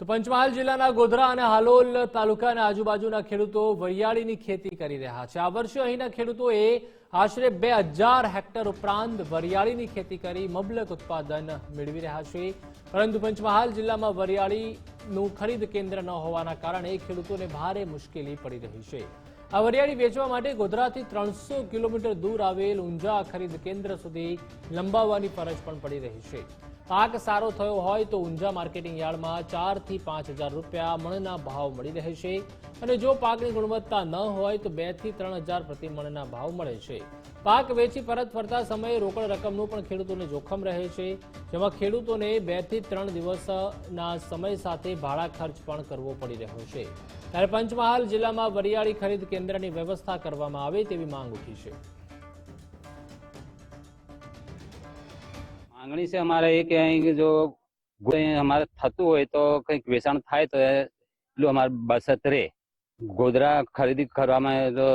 તો પંચમહાલ જિલ્લાના ગોધરા અને હાલોલ તાલુકાના આજુબાજુના ખેડૂતો વરિયાળીની ખેતી કરી રહ્યા છે. આ વર્ષે અહીંના ખેડૂતોએ આશરે બે હજાર હેક્ટર ઉપરાંત વરિયાળીની ખેતી કરી મબલક ઉત્પાદન મેળવી રહ્યા છે. પરંતુ પંચમહાલ જિલ્લામાં વરિયાળીનું ખરીદ કેન્દ્ર ન હોવાના કારણે ખેડૂતોને ભારે મુશ્કેલી પડી રહી છે. આ વરિયાળી વેચવા માટે ગોધરાથી ત્રણસો કિલોમીટર દૂર આવેલ ઊંઝા ખરીદ કેન્દ્ર સુધી લંબાવવાની ફરજ પણ પડી રહી છે. પાક સારો થયો હોય તો ઊંઝા માર્કેટિંગ યાર્ડમાં ચારથી પાંચ હજાર રૂપિયા મણના ભાવ મળી રહે છે. અને જો પાકની ગુણવત્તા ન હોય તો બેથી ત્રણ હજાર પ્રતિ મણના ભાવ મળે છે. પાક વેચી પરત ફરતા સમયે રોકડ રકમનું પણ ખેડૂતોને જોખમ રહે છે. જેમાં ખેડૂતોને બેથી ત્રણ દિવસના સમય સાથે ભાડા ખર્ચ પણ કરવો પડી રહ્યો છે. ત્યારે પંચમહાલ જિલ્લામાં વરિયાળી ખરીદ કેન્દ્રની વ્યવસ્થા કરવામાં આવે તેવી માંગ ઉઠી છે. માંગણી છે અમારે એ કે અહીં જો અમારે થતું હોય તો કંઈક વેચાણ થાય તો એટલું અમારે બચત રહે ગોધરા ખરીદી કરવામાં તો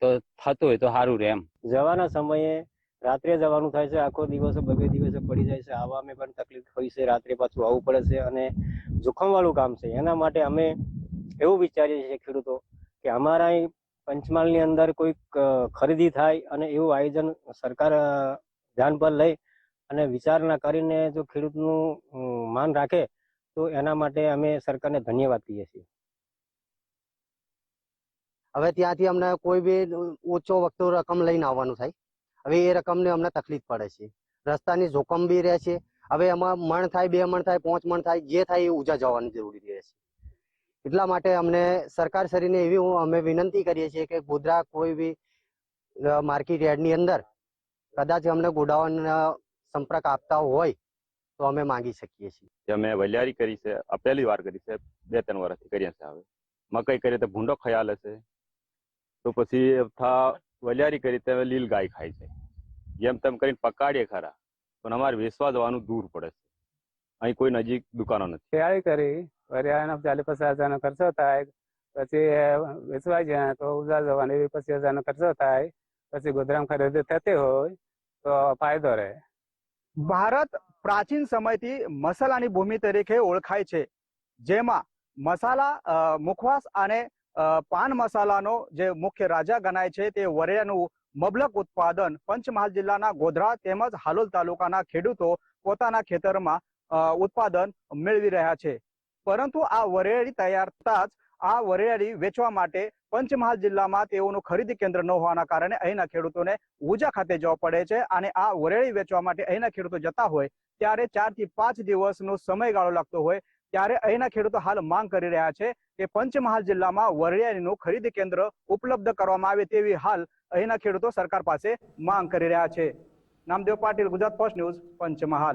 તો થતું હોય તો સારું રહે એમ. જવાના સમયે રાત્રે જવાનું થાય છે, આખો દિવસ બબે દિવસે પડી જાય છે. આવવામાં પણ તકલીફ હોય છે, રાત્રે પાછું આવવું પડે છે અને જોખમવાળું કામ છે. એના માટે અમે એવું વિચારીએ છીએ ખેડૂતો કે અમારા પંચમહાલની અંદર કોઈક ખરીદી થાય અને એવું આયોજન સરકાર ધ્યાન પર લઈ અને વિચારણા કરીને જો ખેડૂતનું માન રાખે, તો એના માટે અમે સરકારને ધન્યવાદ કહીએ છીએ. હવે ત્યાંથી અમને કોઈ બી ઓછો વખતો રકમ લઈને આવવાનું થાય. હવે એ રકમને અમને તકલીફ પડે છે. રસ્તાની જોખમ બી રહે છે. હવે એમાં મણ થાય, બે મણ થાય, પાંચ મણ થાય, જે થાય એ ઉજા જવાની જરૂરી રહે છે. એટલા માટે અમને સરકાર શ્રીને એવી અમે વિનંતી કરીએ છીએ કે ગોધરા કોઈ બી માર્કેટ યાર્ડની અંદર કદાચ અમને ગોડાઉન સંપર્ક આપતા હોય તો અમે માંગી શકીએ છીએ. જે અમે વલિયારી કરી છે આ પહેલી વાર કરી છે બે ત્રણ વર્ષથી કરીએ છે હવે. મકઈ કરીએ તો ભૂંડો ખ્યાલ હશે. તો પછી થા વલિયારી કરી તો લીલ ગાય ખાય છે. જેમ તેમ કરીને પકાડીએ ખરા પણ અમારે વેસવા જવાનું દૂર પડે છે. અહીં કોઈ નજીક દુકાનો નથી. તૈયારી કરી વરિયાળીનો ચાલીસ પચાસ હજારનો ખર્ચો થાય પછી વેચવા જાય તો ઉજા જવાની એવી પચીસ હજારનો ખર્ચો થાય પછી ગોધરામ ખરીદી થતી હોય તો ફાયદો રહે. ભારત પ્રાચીન સમયથી મસાલાની ભૂમિ તરીકે ઓળખાય છે, જેમાં મસાલા મુખવાસ અને પાન મસાલાનો જે મુખ્ય રાજા ગણાય છે તે વરિયાનું મબલક ઉત્પાદન પંચમહાલ જિલ્લાના ગોધરા તેમજ હાલોલ તાલુકાના ખેડૂતો પોતાના ખેતરમાં ઉત્પાદન મેળવી રહ્યા છે. પરંતુ આ વરિયાળી તૈયાર થતા જ આ વરિયાળી વેચવા માટે પંચમહાલ જિલ્લામાં તેઓનું ખરીદી કેન્દ્ર ન હોવાના કારણે અહીંના ખેડૂતોને ઉજા ખાતે જવા પડે છે અને આ વરિયાળી વેચવા માટે અહીંના ખેડૂતો જતા હોય ત્યારે ચારથી પાંચ દિવસનો સમયગાળો લાગતો હોય ત્યારે અહીંના ખેડૂતો હાલ માંગ કરી રહ્યા છે કે પંચમહાલ જિલ્લામાં વરિયાળીનું ખરીદી કેન્દ્ર ઉપલબ્ધ કરવામાં આવે તેવી હાલ અહીંના ખેડૂતો સરકાર પાસે માંગ કરી રહ્યા છે. Namdev Patil, Gujarat first news, Panchmahal.